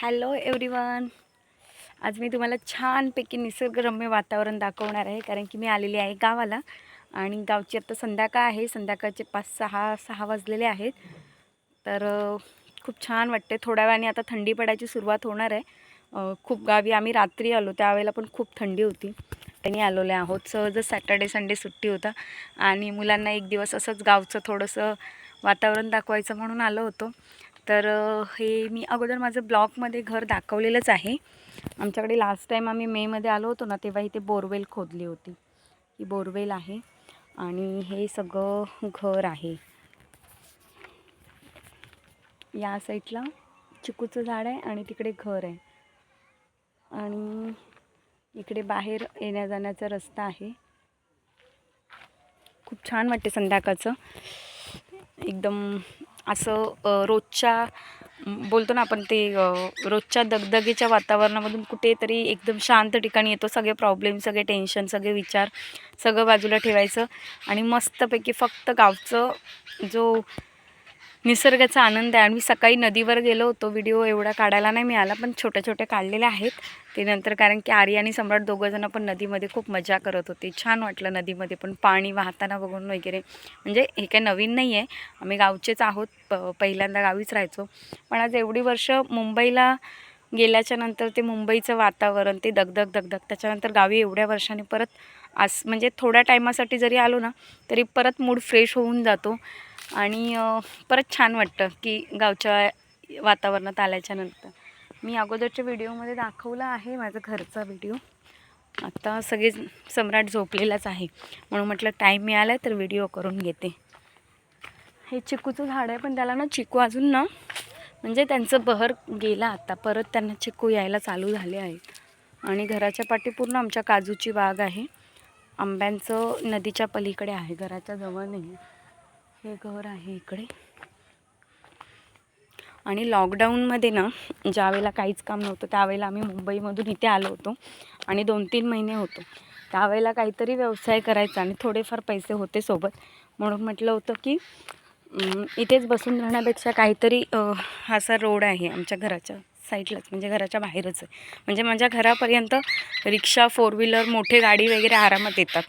Hello everyone आज मी तुम्हाला छानपैकी निसर्गरम्य वातावरण दाखवणार आहे कारण की मी आलेली आहे गावाला. आणि गावची आत्ता संध्याकाळ आहे संध्याकाळचे पाच सहा सहा वाजलेले आहेत. तर खूप छान वाटते थोड्या वेळाने आता थंडी पडायची सुरुवात होणार आहे. खूप गावी आम्ही रात्री आलो त्यावेळेला पण खूप थंडी होती. त्यांनी आलेले आहोत. सहजच सॅटर्डे संडे सुट्टी होता. आणि मुलांना एक दिवस असंच गावचं थोडंसं वातावरण दाखवायचं म्हणून आलो होतो. तर हे मी अगोदर माझं ब्लॉकमध्ये घर दाखवलेलंच आहे. आमच्याकडे लास्ट टाईम आम्ही मेमध्ये आलो होतो ना तेव्हा इथे बोरवेल खोदली होती. ही बोरवेल आहे आणि हे सगळं घर आहे. या साईडला चिकूचं झाड आहे आणि तिकडे घर आहे. आणि इकडे बाहेर येण्या जाण्याचा रस्ता आहे. खूप छान वाटते संध्याकाळचं. एकदम असं रोजच्या बोलतो ना आपण ते रोजच्या दगदगीच्या वातावरणामधून कुठेतरी एकदम शांत ठिकाणी येतो. सगळे प्रॉब्लेम सगळे टेन्शन सगळे विचार सगळं बाजूला ठेवायचं आणि मस्तपैकी फक्त गावचं जो निसर्गाचा आनंद आहे. आणि मी सकाळी नदीवर गेलो होतो. व्हिडिओ एवढा काढायला नाही मिळाला पण छोट्या छोट्या काढलेल्या आहेत. ते नंतर कारण की आर्य आणि सम्राट दोघंजणं पण नदीमध्ये खूप मजा करत होते. छान वाटलं नदीमध्ये पण पाणी वाहताना बघून वगैरे. म्हणजे हे काही नवीन नाही आहे. आम्ही गावचेच आहोत. प पहिल्यांदा गावीच राहायचो. पण आज एवढी वर्ष मुंबईला गेल्याच्यानंतर ते मुंबईचं वातावरण ते दगदग दगदग. त्याच्यानंतर गावी एवढ्या वर्षाने परत आस म्हणजे थोड्या टायमासाठी जरी आलो ना तरी परत मूड फ्रेश होऊन जातो. आणि परत छान वाटतं की गावच्या वातावरणात आल्याच्यानंतर मी अगोदरच्या व्हिडिओमध्ये दाखवला आहे माझा घरचा व्हिडिओ. आता सगळे सम्राट झोपलेलाच आहे. म्हणून म्हटलं टाईम मिळाला आहे तर व्हिडिओ करून घेते. हे चिकूचं झाड आहे पण त्याला ना चिकू अजून ना म्हणजे त्यांचं बहर गेला आता. परत त्यांना चिकू यायला चालू झाले आहेत. आणि घराच्या पाठी पूर्ण आमच्या काजूची बाग आहे. आंब्यांचं नदीच्या पलीकडे आहे घराच्या जवळ नाही. हे घर आहे इकडे. आणि लॉकडाऊनमध्ये ना ज्यावेळेला काहीच काम नव्हतं त्यावेळेला आम्ही मुंबईमधून इथे आलो होतो आणि दोन तीन महिने होतो. त्यावेळेला काहीतरी व्यवसाय करायचा आणि थोडेफार पैसे होते सोबत. म्हणून म्हटलं होतं की इथेच बसून राहण्यापेक्षा काहीतरी असा रोड आहे आमच्या घराच्या साईडलाच म्हणजे घराच्या बाहेरच आहे. म्हणजे माझ्या घरापर्यंत रिक्षा फोर व्हीलर मोठे गाडी वगैरे आरामात येतात.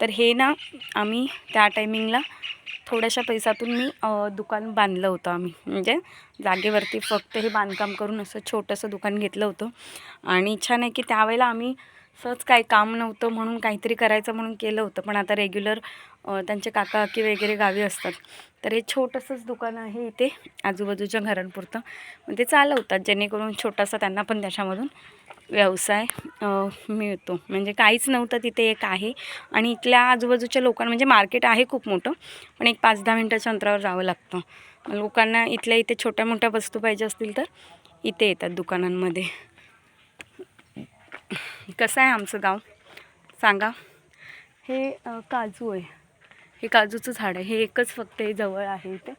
तर हे ना आम्ही त्या टायमिंगला थोड्याशा पैशातून मी दुकान बांधलं होतं आम्ही. म्हणजे जागेवरती फक्त हे बांधकाम करून असं छोटंसं दुकान घेतलं होतं. आणि छान आहे की त्यावेळेला आम्ही सहज काही काम नव्हतं म्हणून काहीतरी करायचं म्हणून केलं होतं. पण आता रेग्युलर त्यांचे काका काकी वगैरे गावी असतात. तर हे छोटंसंच दुकान आहे इथे आजूबाजूच्या घरांपुरतं. मग ते चालवतात जेणेकरून छोटासा त्यांना पण त्याच्यामधून व्यवसाय मिळतो. म्हणजे काहीच नव्हतं तिथे एक आहे. आणि इथल्या आजूबाजूच्या लोकांना म्हणजे मार्केट आहे खूप मोठं पण एक पाच दहा मिनटाच्या अंतरावर जावं लागतं. लोकांना इथल्या इथे छोट्या मोठ्या वस्तू पाहिजे असतील तर इथे येतात दुकानांमध्ये. कसं आहे आमचं गाव? सांगा. हे काजू आहे. हे काजूचं झाड आहे. हे एकच फक्त हे जवळ आहे इथे.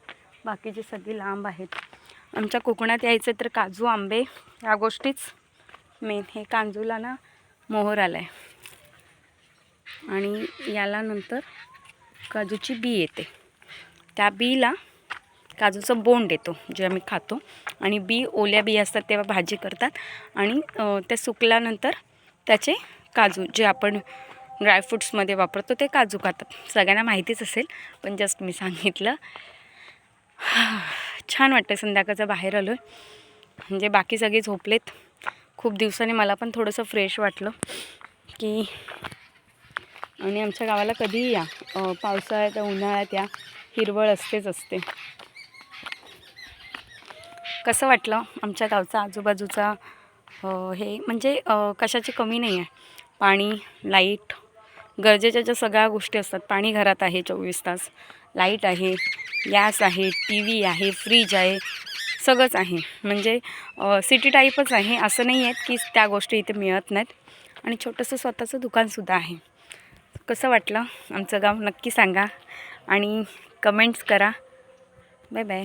बाकीचे सगळे लांब आहेत. आमच्या कोकणात यायचं तर काजू आंबे या गोष्टीच. मेन हे कांजूला ना मोहर आला आहे आणि याला नंतर काजूची बी येते. त्या बीला काजूचं बोंड येतो जे आम्ही खातो. आणि बी ओल्या बी असतात तेव्हा भाजी करतात. आणि त्या सुकल्यानंतर त्याचे काजू जे आपण ड्रायफ्रूट्समध्ये वापरतो ते काजू खातात. सगळ्यांना माहितीच असेल पण जस्ट मी सांगितलं. छान वाटतं संध्याकाळचं बाहेर आलो आहे म्हणजे बाकी सगळे झोपलेत. खूप दिवसांनी मला पण थोडंसं फ्रेश वाटलं की आणि आमच्या गावाला कधीही या. पावसाळ्यात उन्हाळ्यात या. हिरवळ असतेच असते. कसं वाटलं आमच्या गावचा आजूबाजूचा हे? म्हणजे कशाची कमी नाही आहे. पाणी लाइट गरजेच्या ज्या सगळ्या गोष्टी असतात पाणी घरात आहे चोवीस तास. लाइट आहे गॅस आहे टी व्ही आहे फ्रीज आहे. सगळंच आहे. म्हणजे सिटी टाईपच आहे. असं नाही आहेत की त्या गोष्टी इथे मिळत नाहीत. आणि छोटंसं स्वतःचं दुकानसुद्धा आहे. कसं वाटलं? आमचं गाव नक्की सांगा. आणि कमेंट्स करा. Bye bye